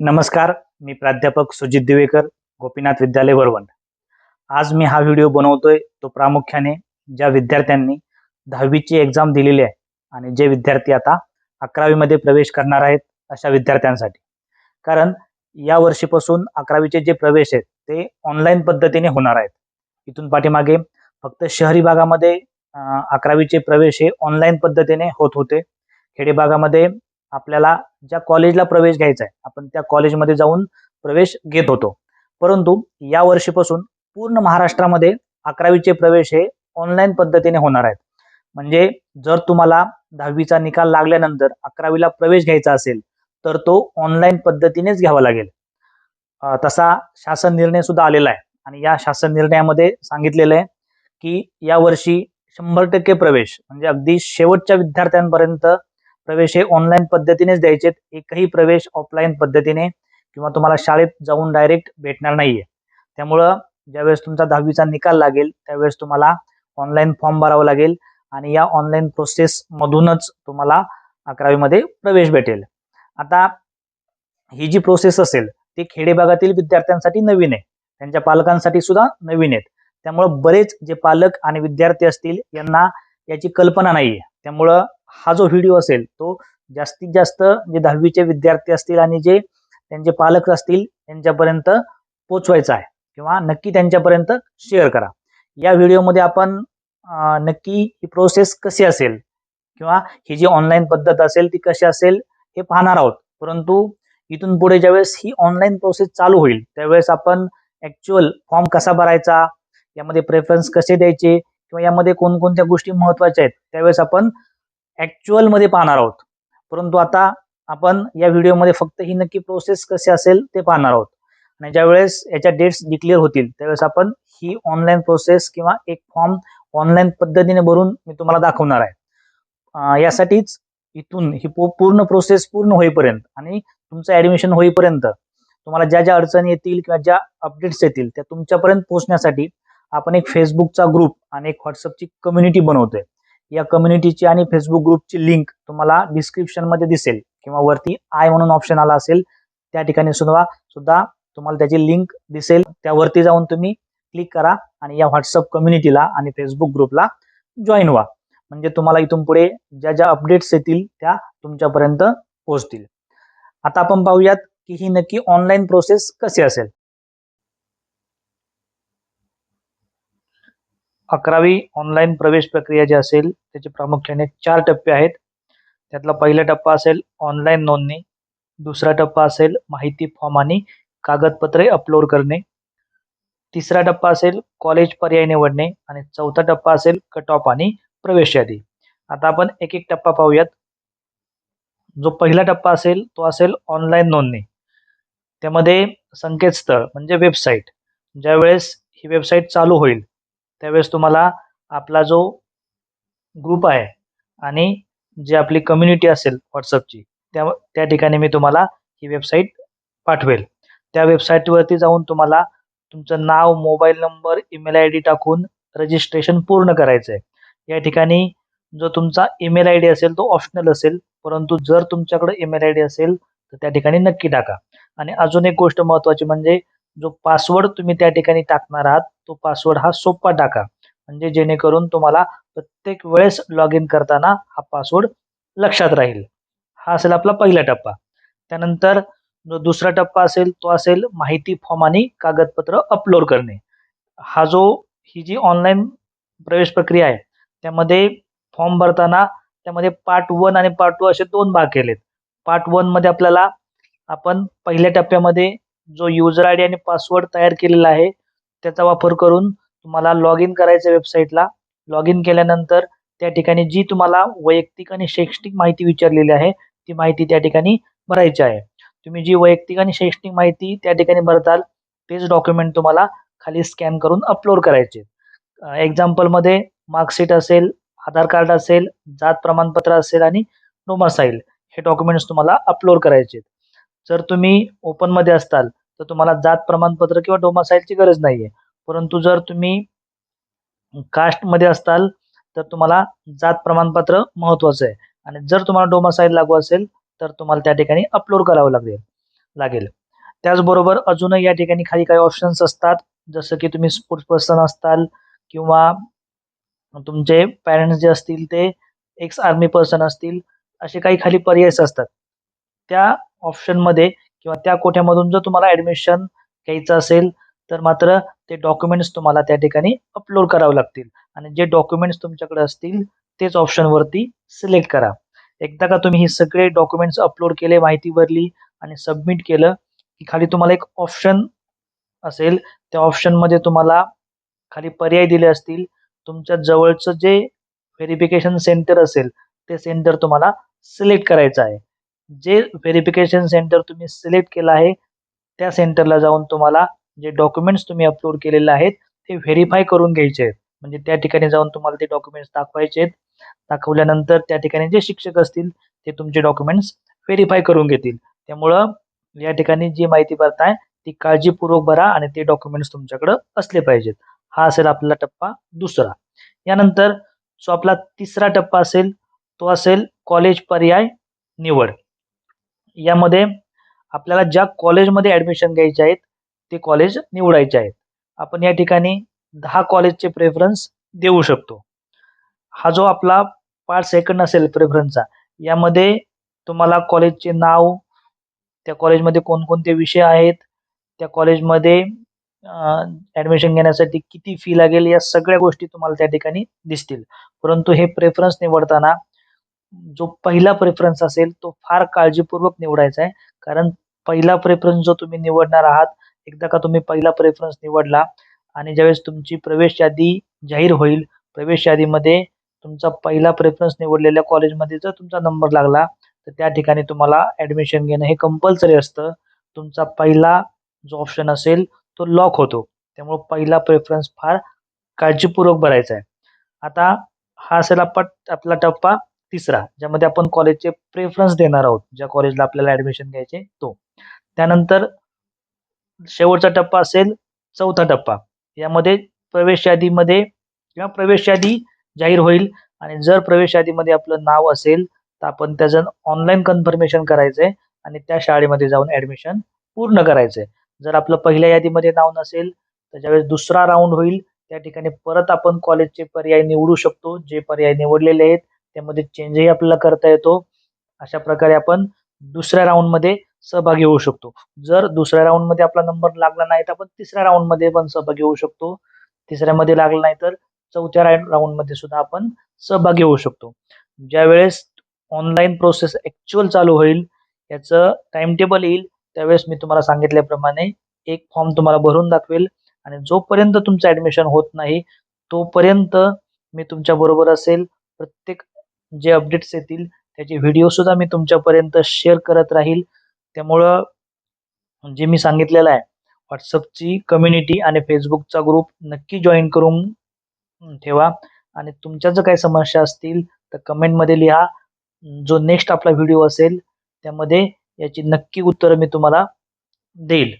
नमस्कार मी प्राध्यापक सुजित दिवेकर गोपीनाथ विद्यालय वरवंट आज मी हा व्हिडिओ बनवतोय तो प्रामुख्याने ज्या विद्यार्थ्यांनी दहावीची एक्झाम दिलेली आहे आणि जे विद्यार्थी आता अकरावीमध्ये प्रवेश करणार आहेत अशा विद्यार्थ्यांसाठी. कारण या वर्षीपासून अकरावीचे जे प्रवेश आहेत ते ऑनलाईन पद्धतीने होणार आहेत. इथून पाठीमागे फक्त शहरी भागामध्ये अकरावीचे प्रवेश हे ऑनलाईन पद्धतीने होत होते. खेडे भागामध्ये आपल्याला ज्या कॉलेजला प्रवेश घ्यायचा आहे आपण त्या कॉलेजमध्ये जाऊन प्रवेश घेत होतो. परंतु या वर्षीपासून पूर्ण महाराष्ट्रामध्ये अकरावीचे प्रवेश हे ऑनलाईन पद्धतीने होणार आहेत. म्हणजे जर तुम्हाला दहावीचा निकाल लागल्यानंतर अकरावीला प्रवेश घ्यायचा असेल तर तो ऑनलाईन पद्धतीनेच घ्यावा लागेल. तसा शासन निर्णय सुद्धा आलेला आहे. आणि या शासन निर्णयामध्ये सांगितलेलं आहे की यावर्षी शंभर टक्के प्रवेश म्हणजे अगदी शेवटच्या विद्यार्थ्यांपर्यंत प्रवेश हे ऑनलाईन पद्धतीनेच द्यायचे एकही प्रवेश ऑफलाईन पद्धतीने किंवा तुम्हाला शाळेत जाऊन डायरेक्ट भेटणार नाहीये. त्यामुळं ज्यावेळेस तुमचा दहावीचा निकाल लागेल त्यावेळेस तुम्हाला ऑनलाईन फॉर्म भरावा लागेल आणि या ऑनलाईन प्रोसेस मधूनच तुम्हाला अकरावीमध्ये प्रवेश भेटेल. आता ही जी प्रोसेस असेल ती खेडे भागातील विद्यार्थ्यांसाठी नवीन आहे. त्यांच्या पालकांसाठी सुद्धा नवीन आहेत. त्यामुळं बरेच जे पालक आणि विद्यार्थी असतील यांना याची कल्पना नाहीये. त्यामुळं हा जो व्हिडिओ असेल तो जास्तीत जास्त जे दहावीचे विद्यार्थी असतील आणि जे त्यांचे पालक असतील त्यांच्यापर्यंत पोचवायचा आहे किंवा नक्की त्यांच्यापर्यंत शेअर करा. या व्हिडिओमध्ये आपण नक्की ही प्रोसेस कशी असेल किंवा ही जी ऑनलाईन पद्धत असेल ती कशी असेल हे पाहणार आहोत. परंतु इथून पुढे ज्यावेळेस ही ऑनलाईन प्रोसेस चालू होईल त्यावेळेस आपण ऍक्च्युअल फॉर्म कसा भरायचा यामध्ये प्रेफरन्स कसे द्यायचे किंवा यामध्ये कोणकोणत्या गोष्टी महत्त्वाच्या आहेत त्यावेळेस आपण ॲक्च्युअलमध्ये पाहणार आहोत. परंतु आता आपण या व्हिडिओमध्ये फक्त ही नक्की प्रोसेस कशी असेल ते पाहणार आहोत. आणि ज्यावेळेस याच्या डेट्स डिक्लेअर होतील त्यावेळेस आपण ही ऑनलाईन प्रोसेस किंवा एक फॉर्म ऑनलाईन पद्धतीने भरून मी तुम्हाला दाखवणार आहे. यासाठीच इथून ही पूर्ण प्रोसेस पूर्ण होईपर्यंत आणि तुमचं ऍडमिशन होईपर्यंत तुम्हाला ज्या ज्या अडचणी येतील किंवा ज्या अपडेट्स येतील त्या तुमच्यापर्यंत पोहोचण्यासाठी आपण एक फेसबुकचा ग्रुप आणि एक व्हॉट्सअपची कम्युनिटी बनवतोय. या कम्युनिटीची आणि फेसबुक ग्रुपची लिंक तुम्हाला डिस्क्रिप्शनमध्ये दिसेल किंवा वरती आय म्हणून ऑप्शन आला असेल त्या ठिकाणी सुद्धा सुद्धा तुम्हाला त्याची लिंक दिसेल. त्यावरती जाऊन तुम्ही क्लिक करा आणि या व्हॉट्सअप कम्युनिटीला आणि फेसबुक ग्रुपला जॉईन व्हा. म्हणजे तुम्हाला इथून पुढे ज्या ज्या अपडेट्स येतील त्या तुमच्यापर्यंत पोहोचतील. आता आपण पाहूयात की ही नक्की ऑनलाईन प्रोसेस कशी असेल. अकरावी ऑनलाईन प्रवेश प्रक्रिया जी असेल त्याचे प्रामुख्याने चार टप्पे आहेत. त्यातला पहिला टप्पा असेल ऑनलाईन नोंदणी दुसरा टप्पा असेल माहिती फॉर्म आणि कागदपत्रे अपलोड करणे तिसरा टप्पा असेल कॉलेज पर्याय निवडणे आणि चौथा टप्पा असेल कट ऑफ आणि प्रवेश यादी. आता आपण एक एक टप्पा पाहूयात. जो पहिला टप्पा असेल तो असेल ऑनलाईन नोंदणी. त्यामध्ये संकेतस्थळ म्हणजे वेबसाईट ज्यावेळेस ही वेबसाईट चालू होईल त्यावेळेस तुम्हाला आपला जो ग्रुप आहे आणि जी आपली कम्युनिटी असेल व्हॉट्सअपची त्या त्या ठिकाणी मी तुम्हाला ही वेबसाईट पाठवेल. त्या वेबसाईटवरती जाऊन तुम्हाला तुमचं नाव mobile number email I D टाकून रजिस्ट्रेशन पूर्ण करायचं आहे या ठिकाणी जो तुमचा ईमेल आय डी असेल तो ऑप्शनल असेल परंतु जर तुमच्याकडे ईमेल आय डी असेल तर त्या ठिकाणी नक्की टाका. आणि अजून एक गोष्ट महत्त्वाची म्हणजे जो पासवर्ड तुम्ही त्या ठिकाणी टाकणार आहात तो पासवर्ड हा सोपा टाका. म्हणजे जेणेकरून तुम्हाला प्रत्येक वेळेस लॉग इन करताना हा पासवर्ड लक्षात राहील. हा असेल आपला पहिला टप्पा. त्यानंतर जो दुसरा टप्पा असेल तो असेल माहिती फॉर्म आणि कागदपत्र अपलोड करणे. हा जो ही जी ऑनलाईन प्रवेश प्रक्रिया आहे त्यामध्ये फॉर्म भरताना त्यामध्ये पार्ट वन आणि पार्ट टू असे दोन भाग केलेत. पार्ट वनमध्ये आपल्याला आपण पहिल्या टप्प्यामध्ये जो युजर आय डी आणि पासवर्ड तयार केलेला आहे त्याचा वापर करून तुम्हाला लॉग इन करायचं वेबसाईटला लॉग इन केल्यानंतर त्या ठिकाणी जी तुम्हाला वैयक्तिक आणि शैक्षणिक माहिती विचारलेली आहे ती माहिती त्या ठिकाणी भरायची आहे. तुम्ही जी वैयक्तिक आणि शैक्षणिक माहिती त्या ठिकाणी भरताल तेच डॉक्युमेंट तुम्हाला खाली स्कॅन करून अपलोड करायचे एक्झाम्पलमध्ये मार्कशीट असेल आधार कार्ड असेल जात प्रमाणपत्र असेल आणि डोमासाईल हे डॉक्युमेंट्स तुम्हाला अपलोड करायचे जर तुम्ही ओपनमध्ये असताल तर तुम्हाला जात प्रमाणपत्र किंवा डोमासाईलची गरज नाहीये. परंतु जर तुम्ही कास्टमध्ये असताल तर तुम्हाला जात प्रमाणपत्र महत्वाचं आहे. आणि जर तुम्हाला डोमासाईल लागू असेल तर तुम्हाला त्या ठिकाणी अपलोड करावं लागेल. लागेल. त्याचबरोबर अजूनही या ठिकाणी खाली काही ऑप्शन्स असतात. जसं की तुम्ही स्पोर्ट्स पर्सन असताल किंवा तुमचे पॅरेंट्स जे असतील ते एक्स आर्मी पर्सन असतील असे काही खाली पर्यायच असतात. त्या ऑप्शनमध्ये किंवा त्या कोठ्यामधून जर तुम्हाला ॲडमिशन घ्यायचं असेल तर मात्र ते डॉक्युमेंट्स तुम्हाला त्या ठिकाणी अपलोड करावे लागतील. आणि जे डॉक्युमेंट्स तुमच्याकडे असतील तेच ऑप्शनवरती सिलेक्ट करा. एकदा का तुम्ही हे सगळे डॉक्युमेंट्स अपलोड केले माहिती भरली आणि सबमिट केलं की खाली तुम्हाला एक ऑप्शन असेल त्या ऑप्शनमध्ये तुम्हाला खाली पर्याय दिले असतील तुमच्या जवळचं जे व्हेरिफिकेशन सेंटर असेल ते सेंटर तुम्हाला सिलेक्ट करायचं आहे. जे व्हेरिफिकेशन सेंटर तुम्ही सिलेक्ट केलं आहे त्या सेंटरला जाऊन तुम्हाला जे डॉक्युमेंट्स तुम्ही अपलोड केलेले आहेत ते व्हेरीफाय करून घ्यायचे आहेत. म्हणजे त्या ठिकाणी जाऊन तुम्हाला ते डॉक्युमेंट्स दाखवायचे आहेत. दाखवल्यानंतर त्या ठिकाणी जे शिक्षक असतील ते तुमचे डॉक्युमेंट्स व्हेरीफाय करून घेतील. त्यामुळं या ठिकाणी जी माहिती भरताय ती काळजीपूर्वक भरा आणि ते डॉक्युमेंट्स तुमच्याकडे असले पाहिजेत. हा असेल आपला टप्पा दुसरा. यानंतर जो आपला तिसरा टप्पा असेल तो असेल कॉलेज पर्याय निवड. यामध्ये आपल्याला ज्या कॉलेजमध्ये ॲडमिशन घ्यायचे आहेत ते कॉलेज निवडायचे आहेत. आपण या ठिकाणी दहा कॉलेजचे प्रेफरन्स देऊ शकतो. हा जो आपला पार्ट सेकंड असेल प्रेफरन्सचा यामध्ये तुम्हाला कॉलेजचे नाव त्या कॉलेजमध्ये कोणकोणते विषय आहेत त्या कॉलेजमध्ये ॲडमिशन घेण्यासाठी किती फी लागेल या सगळ्या गोष्टी तुम्हाला त्या ठिकाणी दिसतील. परंतु हे प्रेफरन्स निवडताना जो पहिला प्रेफरन्स असेल तो फार काळजीपूर्वक निवडायचा आहे. कारण पहिला प्रेफरन्स जो तुम्ही निवडणार आहात एकदा का तुम्ही पहिला प्रेफरन्स निवडला आणि ज्यावेळेस तुमची प्रवेश यादी जाहीर होईल प्रवेश यादीमध्ये तुमचा पहिला प्रेफरन्स निवडलेल्या कॉलेजमध्ये जर तुमचा नंबर लागला तर त्या ठिकाणी तुम्हाला ॲडमिशन घेणं हे कंपल्सरी असतं. तुमचा पहिला जो ऑप्शन असेल तो लॉक होतो. त्यामुळं पहिला प्रेफरन्स फार काळजीपूर्वक भरायचा आहे. आता हा असेल आपला टप्पा. तिसरा ज्यामध्ये आपण कॉलेजचे प्रेफरन्स देणार आहोत ज्या कॉलेजला आपल्याला ॲडमिशन घ्यायचे तो. त्यानंतर शेवटचा टप्पा असेल चौथा टप्पा. यामध्ये प्रवेश यादीमध्ये किंवा प्रवेश यादी जाहीर होईल आणि जर प्रवेश यादीमध्ये आपलं नाव असेल तर आपण त्याचं ऑनलाईन कन्फर्मेशन करायचं आहे आणि त्या शाळेमध्ये जाऊन ॲडमिशन पूर्ण करायचं आहे जर आपलं पहिल्या यादीमध्ये नाव नसेल तर ज्यावेळेस दुसरा राऊंड होईल त्या ठिकाणी परत आपण कॉलेजचे पर्याय निवडू शकतो जे पर्याय निवडलेले आहेत त्यामध्ये चेंजही आपल्याला करता येतो. अशा प्रकारे आपण दुसऱ्या राऊंडमध्ये सहभागी होऊ शकतो. जर दुसऱ्या राऊंडमध्ये आपला नंबर लागला नाही तर आपण तिसऱ्या राऊंडमध्ये पण सहभागी होऊ शकतो. तिसऱ्यामध्ये लागला नाही तर चौथ्या राऊंडमध्ये सुद्धा आपण सहभागी होऊ शकतो. ज्यावेळेस ऑनलाईन प्रोसेस ॲक्च्युअल चालू होईल याचं टाइम टेबल येईल त्यावेळेस मी तुम्हाला सांगितल्याप्रमाणे एक फॉर्म तुम्हाला भरून दाखवेल. आणि जोपर्यंत तुमचं ॲडमिशन होत नाही तोपर्यंत मी तुमच्याबरोबर असेल. प्रत्येक जे अपडेट्स येतील त्याचे व्हिडिओसुद्धा मी तुमच्यापर्यंत शेअर करत राहील. त्यामुळं जे मी सांगितलेलं आहे व्हॉट्सअपची कम्युनिटी आणि फेसबुकचा ग्रुप नक्की जॉईन करून ठेवा. आणि तुमच्या जर काही समस्या असतील तर कमेंटमध्ये लिहा. जो नेक्स्ट आपला व्हिडिओ असेल त्यामध्ये याची नक्की उत्तरं मी तुम्हाला देईल.